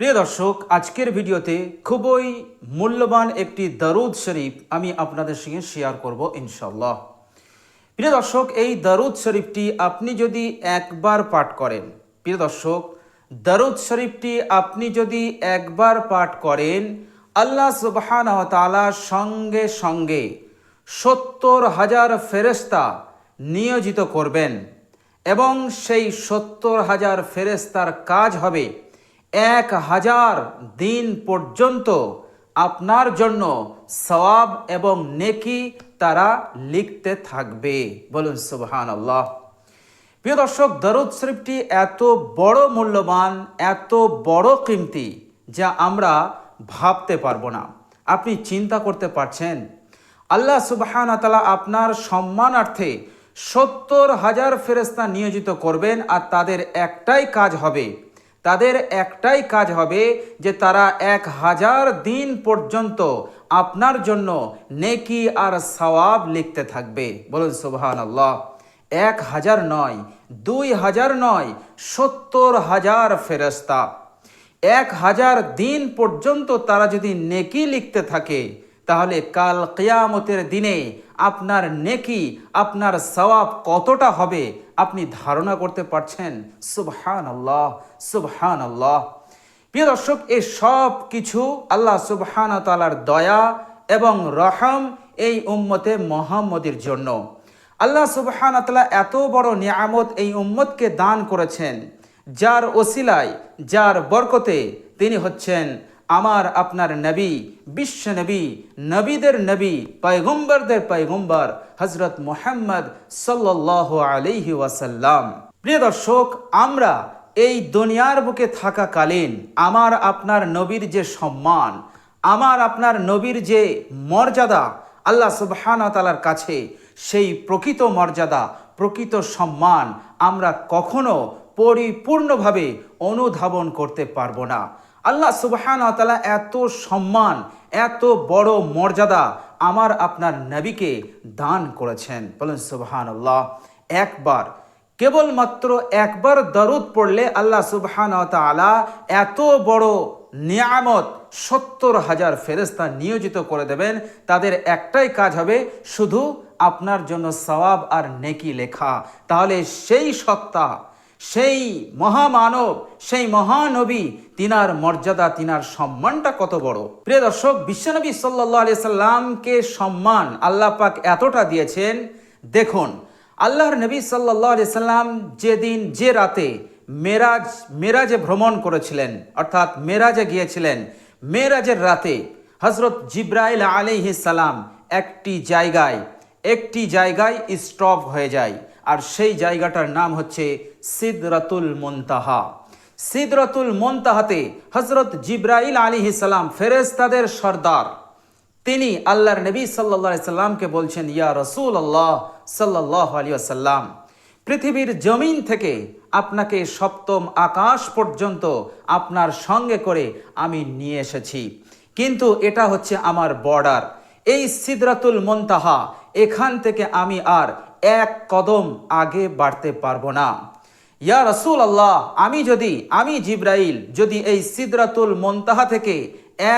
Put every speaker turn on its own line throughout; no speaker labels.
প্রিয় দর্শক, আজকের ভিডিওতে খুবই মূল্যবান একটি দারুদ শরীফ আমি আপনাদের সঙ্গে শেয়ার করব ইনশাল্লাহ প্রিয় দর্শক, এই দারুদ শরীফটি আপনি যদি একবার পাঠ করেন, প্রিয় দর্শক, দারুদ শরীফটি আপনি যদি একবার পাঠ করেন, আল্লাহ সুবহান সঙ্গে সঙ্গে সত্তর হাজার ফেরেস্তা নিয়োজিত করবেন এবং সেই সত্তর হাজার ফেরেস্তার কাজ হবে এক হাজার দিন পর্যন্ত আপনার জন্য সওয়াব এবং নেকি তারা লিখতে থাকবে। বলুন সুবহান আল্লাহ প্রিয় দর্শক, দরুদ শরীফটি এত বড় মূল্যবান, এত বড় কিমতি যা আমরা ভাবতে পারব না। আপনি চিন্তা করতে পারছেন, আল্লাহ সুবহান তালা আপনার সম্মানার্থে সত্তর হাজার ফেরেস্তা নিয়োজিত করবেন আর তাদের একটাই কাজ হবে তাদের একটাই কাজ হবে যে তারা এক হাজার দিন পর্যন্ত আপনার জন্য নেকি আর সওয়াব লিখতে থাকবে। বলুন সুবহান আল্লাহ এক হাজার নয়, দুই হাজার নয়, সত্তর হাজার ফেরস্তা এক হাজার দিন পর্যন্ত তারা যদি নেকি লিখতে থাকে, তাহলে কাল কেয়ামতের দিনে আপনার নেকি, আপনার সওয়াব কতটা হবে আপনি ধারণা করতে পারছেন সুবহান আল্লাহ সুবহান আল্লাহ প্রিয় দর্শক এই সব কিছু আল্লাহ সুবহান তালার দয়া এবং রহম এই উম্মতে মোহাম্মদের জন্য। আল্লাহ সুবহান তালা এত বড় নিয়ামত এই উম্মতকে দান করেছেন, যার ওসিলায়, যার বরকতে তিনি হচ্ছেন আমার আপনার নবী, বিশ্ব নবী, নবীদের নবী, পয়গম্বরদের পয়গম্বর হজরত মোহাম্মদ সাল্লাহ আলহি ওয়াসাল্লাম। প্রিয় দর্শক, আমরা এই দুনিয়ার বুকে থাকাকালীন আমার আপনার নবীর যে সম্মান, আমার আপনার নবীর যে মর্যাদা, আল্লাহ সুবহান তালার কাছে সেই প্রকৃত মর্যাদা, প্রকৃত সম্মান আমরা কখনো পরিপূর্ণভাবে অনুধাবন করতে পারব না। আল্লাহ সুবহান তালা এত সম্মান, এত বড় মর্যাদা আমার আপনার নবীকে দান করেছেন। বলেন সুবহান আল্লাহ একবার, কেবলমাত্র একবার দরুদ পড়লে আল্লাহ সুবহান তালা এত বড় নিয়ামত সত্তর হাজার ফেরেস্তা নিয়োজিত করে দেবেন। তাদের একটাই কাজ হবে শুধু আপনার জন্য সওয়াব আর নেকি লেখা। তাহলে সেই সত্তা সেই মহামানব, সেই মহানবী, তিনার মর্যাদা, তিনার সম্মানটা কত বড়। প্রিয় দর্শক, বিশ্বনবী সাল্লাহ আলিয়া সাল্লামকে সম্মান আল্লাহ পাক এতটা দিয়েছেন। দেখুন, আল্লাহর নবী সাল্লাহ আলিয়া সাল্লাম যেদিন যে রাতে মেরাজ, মেরাজে ভ্রমণ করেছিলেন, অর্থাৎ মেরাজে গিয়েছিলেন, মেরাজের রাতে হজরত জিব্রাইল আলিহি সালাম একটি জায়গায় একটি জায়গায় স্টপ হয়ে যায়। আর সেই জায়গাটার নাম হচ্ছে সিদরাতুল মন্তাহা। সিদরাতুল মন্তাহাতে হজরত জিব্রাইল আলী সালাম ফেরেস্তাদের সর্দার। তিনি আল্লাহর নবী সাল্লা সাল্লামকে বলছেন, ইয়া রসুল আল্লাহ সাল্লাহ আলী আসাল্লাম পৃথিবীর জমিন থেকে আপনাকে সপ্তম আকাশ পর্যন্ত আপনার সঙ্গে করে আমি নিয়ে এসেছি। কিন্তু এটা হচ্ছে আমার বর্ডার। এই সিদরাতুল মন্তাহা, এখান থেকে আমি আর এক কদম আগে বাড়তে পারব না। ইয়া রসুল আল্লাহ আমি যদি, আমি জিব্রাইল যদি এই সিদরাতুল মন্তাহা থেকে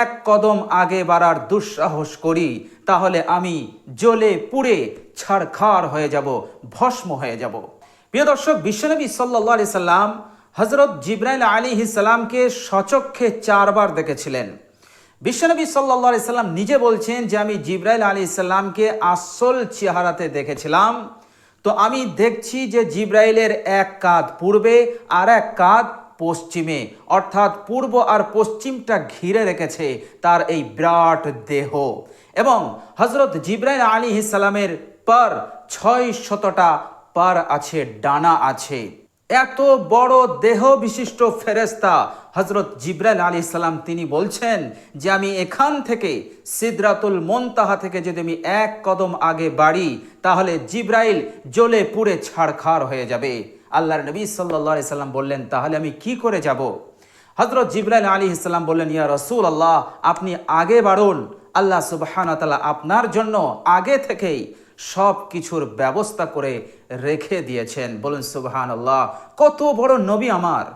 এক কদম আগে বাড়ার দুঃসাহস করি, তাহলে আমি জ্বলে পুড়ে ছাড়খাড় হয়ে যাব, ভস্ম হয়ে যাব। প্রিয় দর্শক, বিশ্বনবী সাল্লাহ আলি সাল্লাম হজরত জিব্রাইল আলী সাল্লামকে সচক্ষে চারবার দেখেছিলেন। বিশ্বনবী সাল্লা সাল্লাম নিজে বলছেন যে আমি জিব্রাইল আলী সাল্লামকে আসল চেহারাতে দেখেছিলাম। তো আমি দেখছি যে জিব্রাইলের এক কাঁধ পূর্বে আর এক কাঁধ পশ্চিমে। অর্থাৎ পূর্ব আর পশ্চিমটা ঘিরে রেখেছে তার এই বিরাট দেহ। এবং হজরত জিব্রাইল আলী সালামের পর ছয় শতটা পার আছে, ডানা আছে। এত বড় দেহ বিশিষ্ট ফেরেস্তা হজরত জিব্রাইল আলী সালাম তিনি বলছেন যে আমি এখান থেকে সিদরাতুল মনতাহা থেকে যদি আমি এক কদম আগে বাড়ি, তাহলে জিব্রাইল জ্বলে পুড়ে ছাড়খাড় হয়ে যাবে। আল্লাহর নবী সাল্লা সাল্লাম বললেন, তাহলে আমি কি করে যাব? হজরত জিব্রাইল আলী ইসলাম বললেন, ইয়া রসুল আল্লাহ আপনি আগে বাড়ুন। আল্লাহ সুবাহান তালা আপনার জন্য আগে থেকেই সব কিছুর ব্যবস্থা করে রেখে দিয়েছেন। বলুন সুবহান আল্লাহ কত বড় নবী আমার,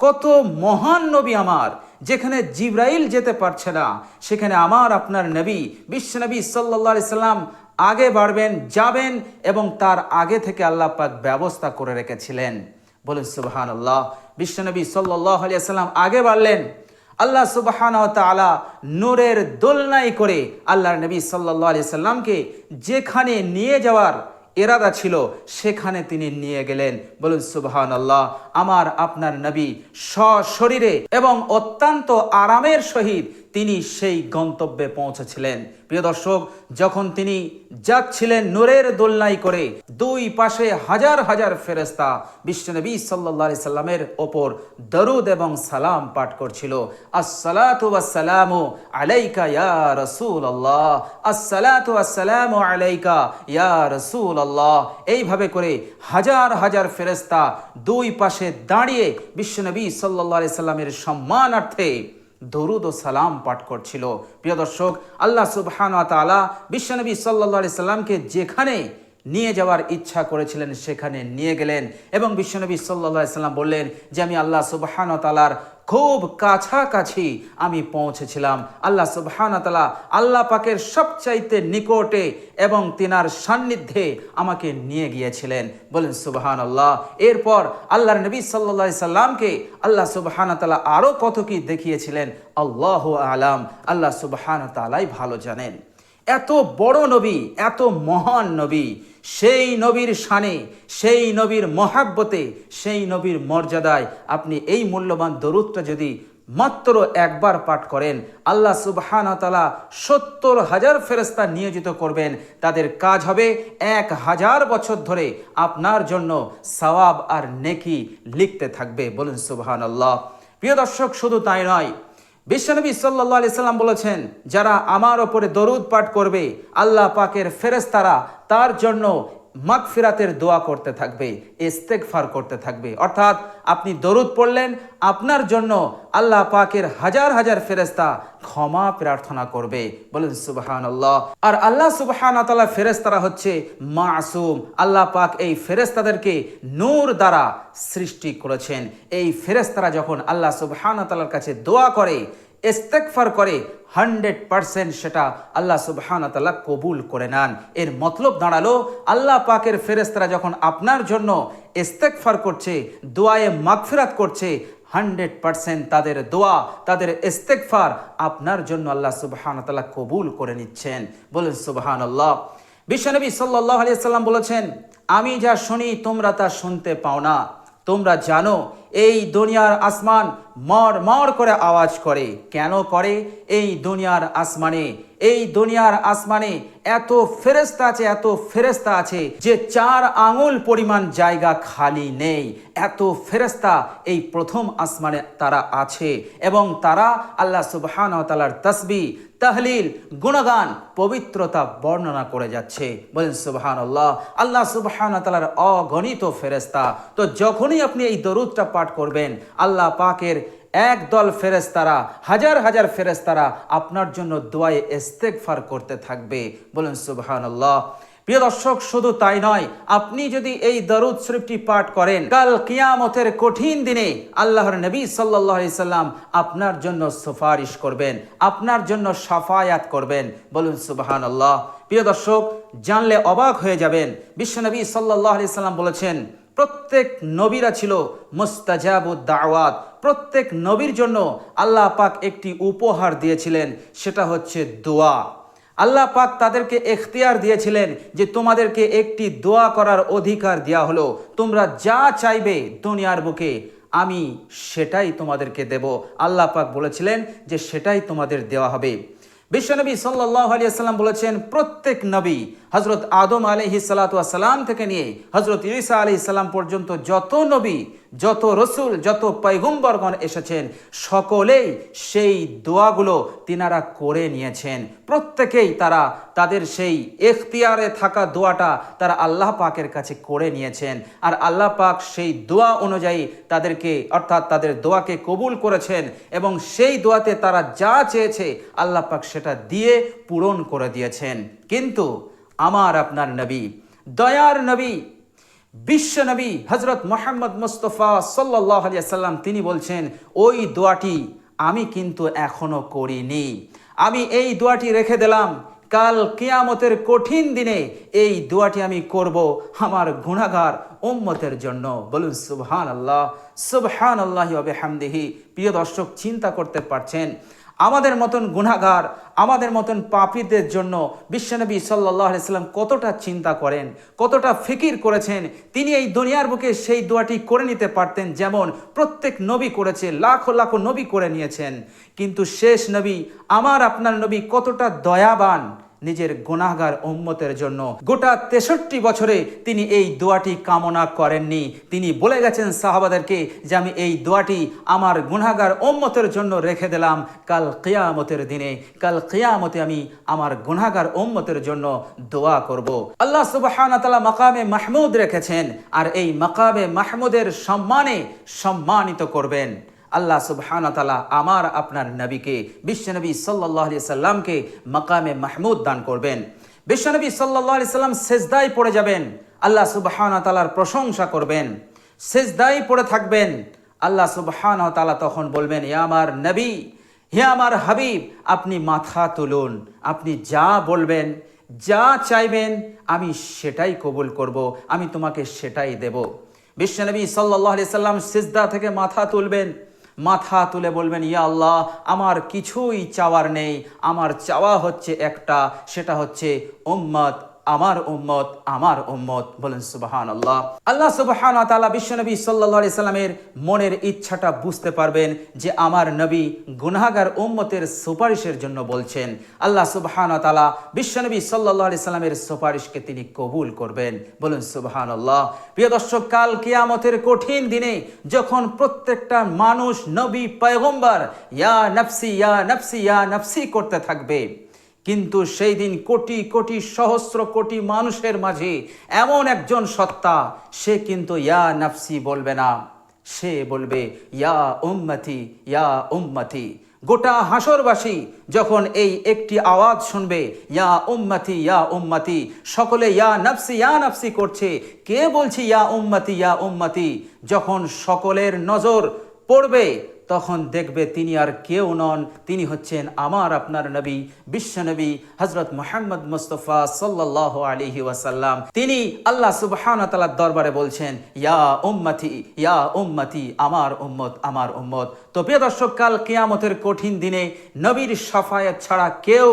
কত মহান নবী আমার, যেখানে জিব্রাইল যেতে পারছে না, সেখানে আমার আপনার নবী বিশ্বনবী সাল্লা সাল্লাম আগে বাড়বেন, যাবেন এবং তার আগে থেকে আল্লাহ পাক ব্যবস্থা করে রেখেছিলেন। বলুন সুবাহান আল্লাহ বিশ্বনবী সাল্লাহ আলিয়া সাল্লাম আগে বাড়লেন আল্লাহ সুবাহান তালা নূরের দোলনাই করে আল্লাহর নবী সাল্লা আলি সাল্লামকে যেখানে নিয়ে যাওয়ার এরাদা ছিল, সেখানে তিনি নিয়ে গেলেন। বলুন সুবহান আল্লাহ আমার আপনার নবী সশরীরে এবং অত্যন্ত আরামের সহিত তিনি সেই গন্তব্যে পৌঁছেছিলেন। প্রিয় দর্শক, যখন তিনি যাচ্ছিলেন নূরের দোলনাই করে, দুই পাশে হাজার হাজার ফেরেস্তা বিশ্বনবী সাল্লাহ সাল্লামের ওপর দরুদ এবং সালাম পাঠ করছিল। ওয়াসসালামু আলাইকা ইয়া রাসূল আল্লাহ ওয়াসসালামু আলাইকা ইয়া রসুল আল্লাহ এইভাবে করে হাজার হাজার ফেরেস্তা দুই পাশে দাঁড়িয়ে বিশ্বনবী সাল্লাহ সাল্লামের সম্মানার্থে দরুদ ও সালাম পাঠ করছিল। প্রিয় দর্শক আল্লাহ সুবহান তালা বিশ্বনবী সাল্লা সাল্লামকে যেখানে নিয়ে যাওয়ার ইচ্ছা করেছিলেন, সেখানে নিয়ে গেলেন। এবং বিশ্বনবী সাল্লা সাল্লাম বললেন যে, আমি আল্লাহ সুবহান তালার খুব কাছাকাছি আমি পৌঁছেছিলাম। আল্লাহ সুবহান তালা আল্লাহ পাকের সবচাইতে নিকটে এবং তিনার সান্নিধ্যে আমাকে নিয়ে গিয়েছিলেন। বলেন সুবহান আল্লাহ এরপর আল্লাহর নবী সাল্লা সাল্লামকে আল্লাহ সুবহান তালা আরও কত কি দেখিয়েছিলেন? আল্লাহ আলাম। আল্লাহ সুবহান তালাই ভালো জানেন। এত বড় নবী, এত মহান নবী সেই নবীর শানে, সেই নবীর মহাব্বতে, সেই নবীর মর্যাদায় আপনি এই মূল্যবান দরুদটা যদি মাত্র একবার পাঠ করেন, আল্লাহ সুবহান তালা সত্তর হাজার ফেরস্তা নিয়োজিত করবেন। তাদের কাজ হবে এক হাজার বছর ধরে আপনার জন্য সওয়াব আর নেকি লিখতে থাকবে। বলুন সুবহান আল্লাহ প্রিয় দর্শক, শুধু তাই নয়, বিশ্বনবী সাল্লাহ আলি সাল্লাম বলেছেন, যারা আমার ওপরে দরুদ পাঠ করবে, আল্লাহ পাকের ফেরেস্তারা তার জন্য মাগফিরাতের দোয়া করতে থাকবে ইস্তেকফার করতে থাকবে। অর্থাৎ আপনি দরুদ পড়লেন, আপনার জন্য আল্লাহ পাকের হাজার হাজার ফেরেস্তা ক্ষমা প্রার্থনা করবে। বলেন সুবাহান আল্লাহ আর আল্লাহ সুবাহান তালা ফেরেস্তারা হচ্ছে মাসুম। আল্লাহ পাক এই ফেরেস্তাদেরকে নূর দ্বারা সৃষ্টি করেছেন। এই ফেরেস্তারা যখন আল্লাহ সুবাহান তালার কাছে দোয়া করে ইস্তেকফার করে, হান্ড্রেড পারসেন্ট সেটা আল্লাহ সুবহান তাল্লাহ কবুল করে নেন। এর মতলব দাঁড়াল, আল্লাহ পাকের ফেরেস্তারা যখন আপনার জন্য ইস্তেকফার করছে, দোয়ায়ে মাগফিরাত করছে, হান্ড্রেড পারসেন্ট তাদের দোয়া, তাদের ইস্তেকফার আপনার জন্য আল্লাহ সুবহান তাল্লাহ কবুল করে নিচ্ছেন। বলেন সুবহান আল্লাহ বিশ্বনবী সাল্লাহ আলিয়া সাল্লাম বলেছেন, আমি যা শুনি তোমরা তা শুনতে পাও না। তোমরা জানো এই দুনিয়ার আসমান মর মর করে আওয়াজ করে। কেন করে? এই দুনিয়ার আসমানে। এই দুনিয়ার আসমানে এত ফেরেস্তা আছে, এত ফেরেস্তা আছে যে চার আঙুল পরিমাণ জায়গা খালি নেই। এত ফেরেস্তা এই প্রথম আসমানে তারা আছে এবং তারা আল্লাহ সুবহান তালার তসবি, তাহলিল, গুণগান, পবিত্রতা বর্ণনা করে যাচ্ছে। বলেন সুবহান আল্লাহ আল্লাহ সুবহান তালার অগণিত ফেরেস্তা তো যখনই আপনি এই দরুদটা পাঠ করবেন। আল্লাহ পাকের এক দল ফেরেস্তারা হাজার হাজার ফেরেস্তারা আপনার জন্য দোয়ায় ইস্তেকফার করতে থাকবে। বলেন সুবহান প্রিয় দর্শক, শুধু তাই নয়, আপনি যদি এই দরুদ শরীফটি পাঠ করেন, কাল কিয়ামতের কঠিন দিনে আল্লাহর নবী সাল্লাহ সাল্লাম আপনার জন্য সুপারিশ করবেন, আপনার জন্য সাফায়াত করবেন। বলুন সুবাহান আল্লাহ প্রিয় দর্শক, জানলে অবাক হয়ে যাবেন বিশ্বনবী সাল্লাহ সাল্লাম বলেছেন প্রত্যেক নবীরা ছিল মুস্তাজাবুদ দাওয়াত। প্রত্যেক নবীর জন্য আল্লাহ পাক একটি উপহার দিয়েছিলেন, সেটা হচ্ছে দোয়া। আল্লাহ পাক তাদেরকে এখতিয়ার দিয়েছিলেন যে তোমাদেরকে একটি দোয়া করার অধিকার দেওয়া হলো। তোমরা যা চাইবে দুনিয়ার বুকে, আমি সেটাই তোমাদেরকে দেব। আল্লাহ পাক বলেছিলেন যে সেটাই তোমাদের দেওয়া হবে। বিশ্বনবী সাল্লাহ আলিয়াল্লাম বলেছেন, প্রত্যেক নবী হজরত আদম আলহি সালাতাম থেকে নিয়ে হজরত ইসা আলি সাল্লাম পর্যন্ত যত নবী, যত রসুল, যত পৈগম্বরগণ এসেছেন, সকলেই সেই দোয়াগুলো তিনারা করে নিয়েছেন। প্রত্যেকেই তারা তাদের সেই এখতিয়ারে থাকা দোয়াটা তারা আল্লাহ পাকের কাছে করে নিয়েছেন। আর আল্লাহ পাক সেই দোয়া অনুযায়ী তাদেরকে, অর্থাৎ তাদের দোয়াকে কবুল করেছেন এবং সেই দোয়াতে তারা যা চেয়েছে আল্লাহ পাক সেটা দিয়ে পূরণ করে দিয়েছেন। কিন্তু আমার আপনার নবী, দয়ার নবী, বিশ্ব নবী হজরত মোহাম্মদ মুস্তফা সাল্লাহ সাল্লাম, তিনি বলছেন, ওই দোয়াটি আমি কিন্তু এখনও করিনি। আমি এই দোয়াটি রেখে দিলাম কাল কেয়ামতের কঠিন দিনে এই দোয়াটি আমি করব আমার গুণাগার উম্মতের জন্য। বলুন সুবহান আল্লাহ সুবহান আল্লাহ হামদিহি প্রিয় দর্শক, চিন্তা করতে পারছেন আমাদের মতন গুণাগার আমাদের মতন পাপীদের জন্য বিশ্বনবী সাল্লাহ সাল্লাম কতটা চিন্তা করেন, কতটা ফিকির করেছেন, তিনি এই দুনিয়ার বুকে সেই দোয়াটি করে নিতে পারতেন যেমন প্রত্যেক নবী করেছে, লাখো লাখো নবী করে নিয়েছেন। কিন্তু শেষ নবী, আমার আপনার নবী কতটা দয়াবান নিজের গুনাহগার উম্মতের জন্য। গোটা তেষট্টি বছরে তিনি এই দোয়াটি কামনা করেননি। তিনি বলে গেছেন সাহাবাদেরকে যে, আমি এই দোয়াটি আমার গুনাহগার উম্মতের জন্য রেখে দিলাম। কাল কেয়ামতের দিনে, কাল কেয়ামতে আমি আমার গুনাহগার উম্মতের জন্য দোয়া করব। আল্লাহ তাআলা মাকামে মাহমুদ রেখেছেন আর এই মাকামে মাহমুদের সম্মানে সম্মানিত করবেন। আল্লাহ সুবহান তালা আমার আপনার নবীকে বিশ্বনবী সাল্লাহ আলি সাল্লামকে মাকামে মাহমুদ দান করবেন। বিশ্বনবী সাল্লাহ আলি সাল্লাম সেজদাই পড়ে যাবেন, আল্লাহ সুবহান তালার প্রশংসা করবেন। সেজদাই পড়ে থাকবেন, আল্লাহ সুবহান তালা তখন বলবেন এ আমার নবী, হে আমার হাবিব, আপনি মাথা তুলুন, আপনি যা বলবেন, যা চাইবেন, আমি সেটাই কবুল করব, আমি তোমাকে সেটাই দেব। বিশ্বনবী সাল্লাহ সাল্লাম সিজদা থেকে মাথা তুলবেন মাথা তুলে বলবেন, ইয়া আল্লাহ, আমার কিছুই চাওয়ার নেই। আমার চাওয়া হচ্ছে একটা, সেটা হচ্ছে উম্মত আমার উম্মত আমার উম্মত বলেন সুবাহান আল্লাহ আল্লাহ সুবাহান তালা বিশ্বনবী সাল্লা সাল্লামের মনের ইচ্ছাটা বুঝতে পারবেন যে আমার নবী গুনাগার উম্মতের সুপারিশের জন্য বলছেন। আল্লাহ সুবাহান তালা বিশ্বনবী সাল্লাহ সাল্লামের সুপারিশকে তিনি কবুল করবেন। বলুন সুবাহান আল্লাহ প্রিয় দর্শক, কাল কিয়ামতের কঠিন দিনে যখন প্রত্যেকটা মানুষ নবী পয়গম্বর ইয়া নফসি ইয়া নফসি ইয়া নফসি করতে থাকবে কিন্তু সেই দিন কোটি কোটি, সহস্র কোটি মানুষের মাঝে এমন একজন সত্তা, সে কিন্তু ইয়া নাফসি বলবে না। সে বলবে, ইয়া উম্মতি ইয়া উম্মতি। গোটা হাসরবাসী যখন এই একটি আওয়াজ শুনবে, ইয়া উম্মতি ইয়া উম্মতি, সকলে ইয়া নাফসি ইয়া নাফসি করছে। কে বলছে ইয়া উম্মতি ইয়া উম্মতি? যখন সকলের নজর পড়বে তখন দেখবে তিনি আর কেউ নন। তিনি হচ্ছেন আমার আপনার নবী বিশ্বনবী হজরত মোহাম্মদ মুস্তফা সাল্লাহ আলিহি ওয়াসাল্লাম। তিনি আল্লাহ সুবহান তালার দরবারে বলছেন, ইয়া উম্মতি ইয়া উম্মতি, আমার উম্মত আমার উম্মত। তো প্রিয় দর্শক, কাল কেয়ামতের কঠিন দিনে নবীর সাফায়াত ছাড়া কেউ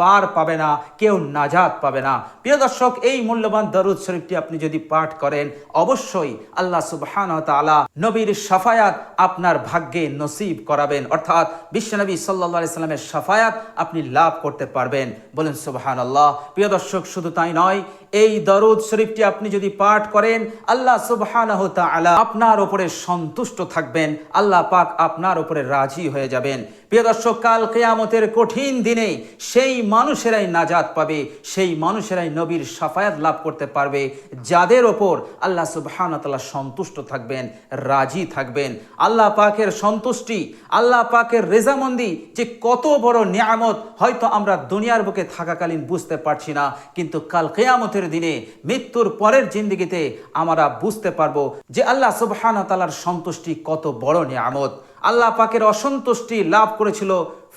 পার পাবে না, কেউ নাজাত পাবে না। প্রিয় দর্শক, এই মূল্যবান দরুদ শরীফটি আপনি যদি পাঠ করেন, অবশ্যই আল্লাহ সুবহান তালা নবীর সাফায়াত আপনার ভাগ্যে নসিব করাবেন। অর্থাৎ বিশ্বনবী সাল্লা সাল্লামের সাফায়াত আপনি লাভ করতে পারবেন। বলেন সুবহান আল্লাহ প্রিয় দর্শক, শুধু তাই নয় এই দরুদ শরীফটি আপনি যদি পাঠ করেন, আল্লাহ সুবহান তালা আপনার ওপরে সন্তুষ্ট থাকবেন, আল্লাহ পাক আপনার ওপরে রাজি হয়ে যাবেন। প্রিয় দর্শক, কাল কেয়ামতের কঠিন দিনে সেই মানুষেরাই নাজাত পাবে, সেই মানুষেরাই নবীর সাফায়াত লাভ করতে পারবে, যাদের ওপর আল্লাহ সুবাহানতাল্লাহ সন্তুষ্ট থাকবেন, রাজি থাকবেন। আল্লাহ পাকের সন্তুষ্টি, আল্লাহ পাকের রেজামন্দি যে কত বড় নিয়ামত হয়তো আমরা দুনিয়ার বুকে থাকাকালীন বুঝতে পারছি না, কিন্তু কাল কেয়ামতের দিনে, মৃত্যুর পরের জিন্দিগিতে আমরা বুঝতে পারব যে আল্লাহ সুবহান তালার সন্তুষ্টি কত বড় নিয়ামত। আল্লাহ পাকের অসন্তুষ্টি লাভ করেছিল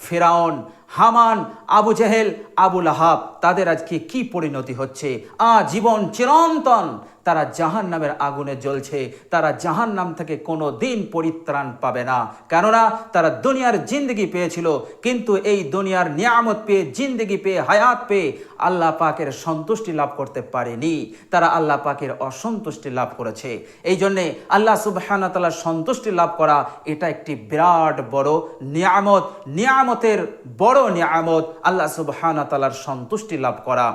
ফেরাউন, হামান, আবু জাহেল আবুল আহাব তাদের আজকে কি পরিণতি হচ্ছে? আ জীবন চিরন্তন তারা জাহান নামের আগুনে জ্বলছে, তারা জাহান নাম থেকে কোনো দিন পরিত্রাণ পাবে না। কেননা, তারা দুনিয়ার জিন্দগি পেয়েছিল, কিন্তু এই দুনিয়ার নিয়ামত পেয়ে, জিন্দগি পেয়ে, হায়াত পেয়ে আল্লাহ পাকের সন্তুষ্টি লাভ করতে পারেনি। তারা আল্লাহ পাকের অসন্তুষ্টি লাভ করেছে। এই জন্যে আল্লাহ সুবাহানা তালার সন্তুষ্টি লাভ করা এটা একটি বিরাট বড় নিয়ামত। নিয়ামতের বড় নিয়ামত আল্লাহ সুবাহানা তালার সন্তুষ্টি লাভ করা।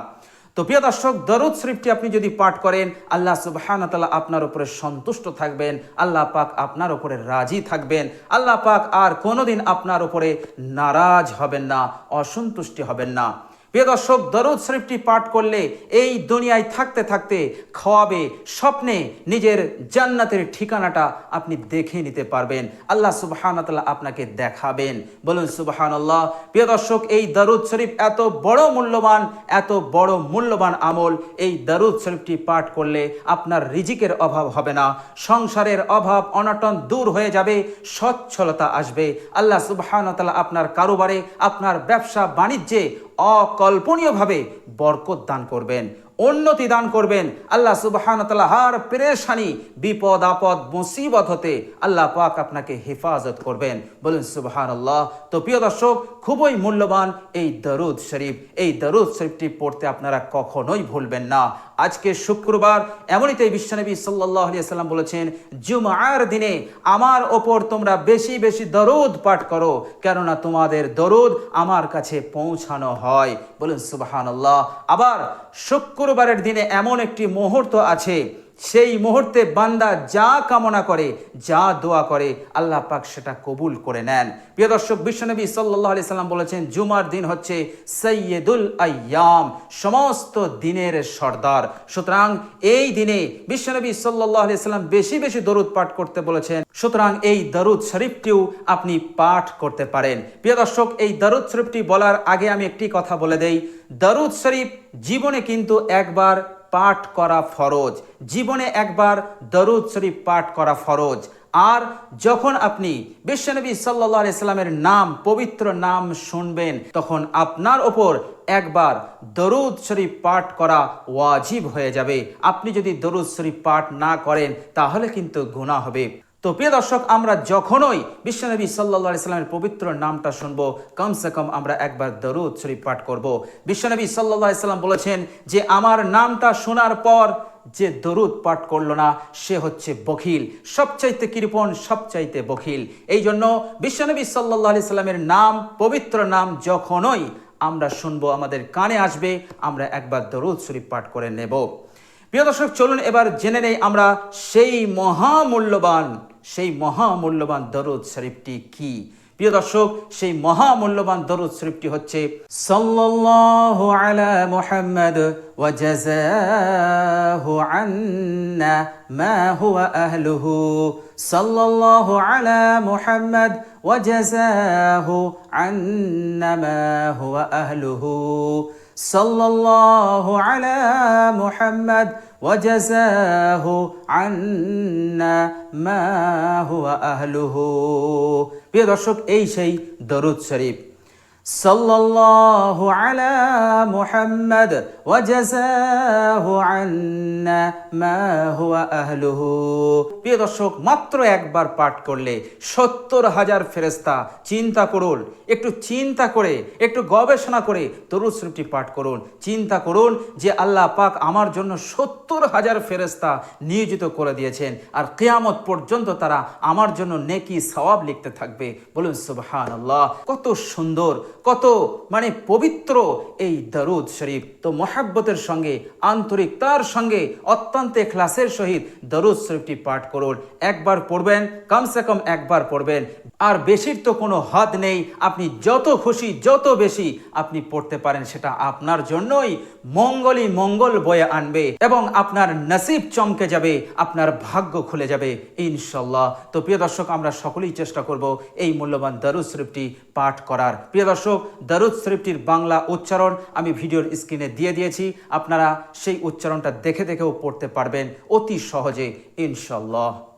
তো প্রিয় দর্শক, দরুদ শরীফটি আপনি যদি পাঠ করেন, আল্লাহ সুবাহানা তালা আপনার উপরে সন্তুষ্ট থাকবেন, আল্লাহ পাক আপনার উপরে রাজি থাকবেন, আল্লাহ পাক আর কোনোদিন আপনার উপরে নারাজ হবেন না, অসন্তুষ্টি হবেন না। প্রিয় দর্শক, দরুদ শরীফটি পাঠ করলে এই দুনিয়ায় থাকতে থাকতে খাওয়াবে স্বপ্নে নিজের জান্নাতের ঠিকানাটা আপনি দেখে নিতে পারবেন। আল্লাহ সুবহান আপনাকে দেখাবেন। বলুন সুবহান আল্লাহ প্রিয় দর্শক, এই দরুদ শরীফ এত বড় মূল্যবান, এত বড় মূল্যবান আমল, এই দরুদ শরীফটি পাঠ করলে আপনার রিজিকের অভাব হবে না। সংসারের অভাব, অনটন দূর হয়ে যাবে, সচ্ছলতা আসবে। আল্লাহ সুবহান আপনার কারোবারে, আপনার ব্যবসা বাণিজ্যে অকল্পনীয়ভাবে বরকত দান করবেন। উন্নতি দান করবেন। আল্লাহ সুবহান হার পেরেশানি, বিপদ, আপদ, মুসিবত হতে আল্লাহ পাক আপনাকে হেফাজত করবেন। বলুন সুবহান আল্লাহ তো প্রিয় দর্শক, খুবই মূল্যবান এই দরুদ শরীফ। এই দরুদ শরীফটি পড়তে আপনারা কখনোই ভুলবেন না। আজকে শুক্রবার, এমনই তাই বিশ্বনবী সাল্লাহ সাল্লাম বলেছেন জুমার দিনে আমার ওপর তোমরা বেশি বেশি দরুদ পাঠ করো, কেননা তোমাদের দরুদ আমার কাছে পৌঁছানো হয়। বলুন সুবাহান আল্লাহ আবার শুক্রবারের দিনে এমন একটি মুহূর্ত আছে। সেই মুহূর্তে বান্দা যা কামনা করে, যা দোয়া করে, আল্লাহ পাক সেটা কবুল করে নেন। প্রিয় দর্শক, বিশ্বনবী সাল্লাহ আলি সাল্লাম বলেছেন, জুমার দিন হচ্ছে সৈয়দুল আয়াম, সমস্ত দিনের সর্দার। সুতরাং এই দিনে বিশ্বনবী সাল্লাহ আলি সাল্লাম বেশি বেশি দরুদ পাঠ করতে বলেছেন। সুতরাং এই দরুদ শরীফটিও আপনি পাঠ করতে পারেন। প্রিয় দর্শক, এই দরুদ শরীফটি বলার আগে আমি একটি কথা বলে দেই। দরুদ শরীফ জীবনে কিন্তু একবার পাঠ করা ফরজ। জীবনে একবার দরুদ শরীফ পাঠ করা ফরজ। আর যখন আপনি বিশ্বনবী সাল্লাহ ইসলামের নাম, পবিত্র নাম শুনবেন, তখন আপনার ওপর একবার দরুদ শরীফ পাঠ করা ওয়াজিব হয়ে যাবে। আপনি যদি দরুদ শরীফ পাঠ না করেন, তাহলে কিন্তু গুণা হবে। তো প্রিয় দর্শক, আমরা যখনই বিশ্বনবী সাল্লা ইসলামের পবিত্র নামটা শুনব, কমসে কম আমরা একবার দরুদ শরীফ পাঠ করব। বিশ্বনবী সাল্লাহ ইসলাম বলেছেন যে, আমার নামটা শোনার পর যে দরুদ পাঠ করল না, সে হচ্ছে বখিল, সবচাইতে কৃপণ, সবচাইতে বখিল। এই জন্য বিশ্বনবী সাল্লাহ আলি সাল্লামের নাম, পবিত্র নাম যখনই আমরা শুনব, আমাদের কানে আসবে, আমরা একবার দরুদ শরীফ পাঠ করে নেব। প্রিয় দর্শক, চলুন এবার জেনে নেই আমরা সেই মহামূল্যবান সেই মহামূল্যবান দরুদ শরীফটি কি? প্রিয় দর্শক, সেই মহামূল্যবান দরুদ শরীফটি হচ্ছে, সাল্লাল্লাহু আলা মুহাম্মদ ওয়া জাযাহু আন্না মা হুয়া আহলুহু। সাল্লাল্লাহু আলা মুহাম্মদ ওয়া জাযাহু আন্না মা হুয়া আহলুহু। সাল্লাল্লাহু আলা মুহাম্মদ وجزاه عنا ما هو أهله প্রিয় দর্শক এই সেই দরুদ শরীফ সাল্লাল্লাহু আলা মুহাম্মদ ওয়াজাযাহু আন্না মা হুয়া আহলুহু। প্রিয় দর্শক, মাত্র একবার পাঠ করলে সত্তর হাজার ফেরেস্তা চিন্তা করুন, একটু চিন্তা করে, একটু গবেষণা করে দরুদ শরীফটি পাঠ করুন। চিন্তা করুন যে আল্লাহ পাক আমার জন্য সত্তর হাজার ফেরেস্তা নিয়োজিত করে দিয়েছেন আর কেয়ামত পর্যন্ত তারা আমার জন্য নেকি সওয়াব লিখতে থাকবে। বলুন সুবহান আল্লাহ কত সুন্দর কত মানে পবিত্র এই দরুদ শরীফ। তো মহাব্বতের সঙ্গে আন্তরিকতার সঙ্গে, অত্যন্ত ক্লাসের সহিত দরুদ শরীফটি পাঠ করুন। একবার পড়বেন, কমসে কম একবার পড়বেন। আর বেশির তো কোনো হাত নেই, আপনি যত খুশি, যত বেশি আপনি পড়তে পারেন, সেটা আপনার জন্যই মঙ্গলই মঙ্গল বয়ে আনবে এবং আপনার নসিব চমকে যাবে, আপনার ভাগ্য খুলে যাবে, ইনশাল্লাহ। তো প্রিয় দর্শক, আমরা সকলেই চেষ্টা করব এই মূল্যবান দরুদ শরীফটি পাঠ করার। প্রিয় দর্শক, দারুদ শরীফটির বাংলা উচ্চারণ আমি ভিডিওর স্ক্রিনে দিয়ে দিয়েছি। আপনারা সেই উচ্চারণটা দেখে দেখেও পড়তে পারবেন অতি সহজে ইনশাল্লাহ